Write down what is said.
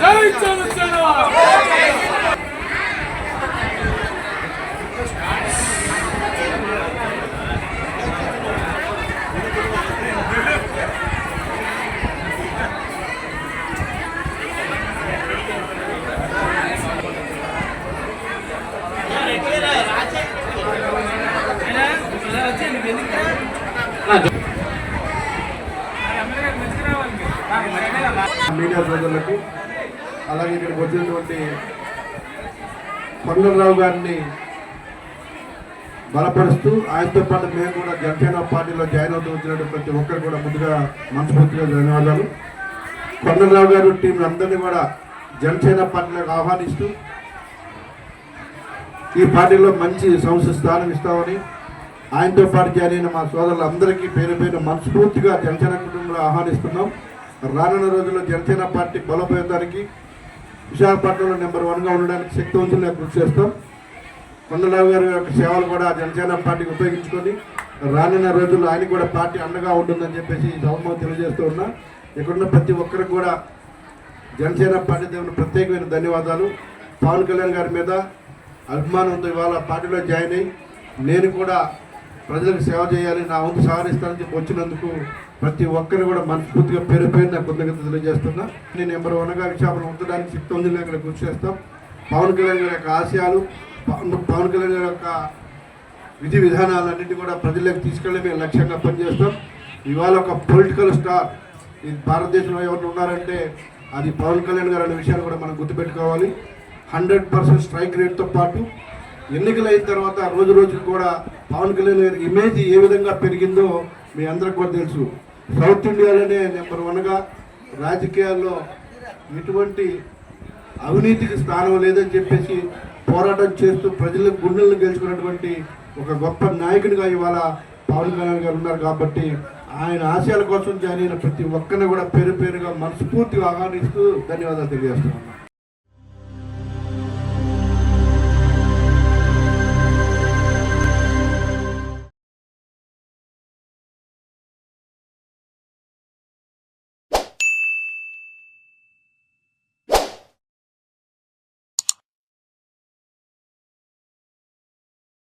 జై Chandrasena Ah, media సోదరులకు అలాగే ఇక్కడికి వచ్చినటువంటి కొండలరావు గారిని బలపరుస్తూ ఆయనతో పాటు మేము కూడా జనసేన పార్టీలో జాయిన్ అవుతూ వచ్చినటువంటి ప్రతి ఒక్కరు కూడా ముందుగా మనస్ఫూర్తిగా ధన్యవాదాలు. కొండలరావు గారు టీం అందరినీ కూడా జనసేన పార్టీలకు ఆహ్వానిస్తూ ఈ పార్టీలో మంచి సంస్థ స్థానం ఇస్తామని ఆయనతో పాటు జాయిన్ అయిన మా సోదరులందరికీ పేరు పేరు మనస్ఫూర్తిగా జనసేన కుటుంబంలో ఆహ్వానిస్తున్నాం. రానున్న రోజుల్లో జనసేన పార్టీ బలోపేతానికి విశాఖపట్నంలో నెంబర్ వన్గా ఉండడానికి శక్తివంతులుగా కృషి చేస్తాం. కొండరావు గారి యొక్క సేవలు కూడా జనసేన పార్టీకి ఉపయోగించుకొని రానున్న రోజుల్లో ఆయన కూడా పార్టీ అండగా ఉంటుందని చెప్పేసి ఈ తెలియజేస్తూ ఉన్నా. ఇక్కడున్న ప్రతి ఒక్కరికి కూడా జనసేన పార్టీ దేవుని ప్రత్యేకమైన ధన్యవాదాలు. పవన్ కళ్యాణ్ గారి మీద అభిమానంతో ఇవాళ పార్టీలో జాయిన్ అయ్యి నేను కూడా ప్రజలకు సేవ చేయాలి నా వంతు సహకరిస్తానని చెప్పి వచ్చినందుకు ప్రతి ఒక్కరు కూడా మనస్ఫూర్తిగా పేరు పేరు నాకు కృతజ్ఞత తెలియజేస్తున్నా. నేను నెంబర్ వన్గా విశాఖపట్నం ఉంచడానికి శక్తి ఉంది అక్కడ కృషి చేస్తాం. పవన్ కళ్యాణ్ గారి యొక్క ఆశయాలు పవన్ పవన్ కళ్యాణ్ గారి యొక్క విధి విధానాలన్నింటి కూడా ప్రజలకు తీసుకెళ్ళి మేము లక్ష్యంగా పనిచేస్తాం. ఇవాళ ఒక పొలిటికల్ స్టార్ ఈ భారతదేశంలో ఎవరు ఉన్నారంటే అది పవన్ కళ్యాణ్ గారు అనే విషయాన్ని కూడా మనం గుర్తుపెట్టుకోవాలి. హండ్రెడ్ పర్సెంట్ స్ట్రైక్ రేట్తో పాటు ఎన్నికలు అయిన తర్వాత రోజు రోజుకి కూడా పవన్ కళ్యాణ్ గారి ఇమేజ్ ఏ విధంగా పెరిగిందో మీ అందరికి కూడా తెలుసు. సౌత్ ఇండియాలోనే నెంబర్ వన్గా రాజకీయాల్లో ఎటువంటి అవినీతికి స్థానం లేదని చెప్పేసి పోరాటం చేస్తూ ప్రజల గుండెలను గెలుచుకున్నటువంటి ఒక గొప్ప నాయకునిగా ఇవాళ పవన్ కళ్యాణ్ గారు ఉన్నారు కాబట్టి ఆయన ఆశయాల కోసం జాయిన్ అయిన ప్రతి ఒక్కరిని కూడా పేరు పేరుగా మనస్ఫూర్తిగా ఆహ్వానిస్తూ ధన్యవాదాలు తెలియజేస్తున్నాను.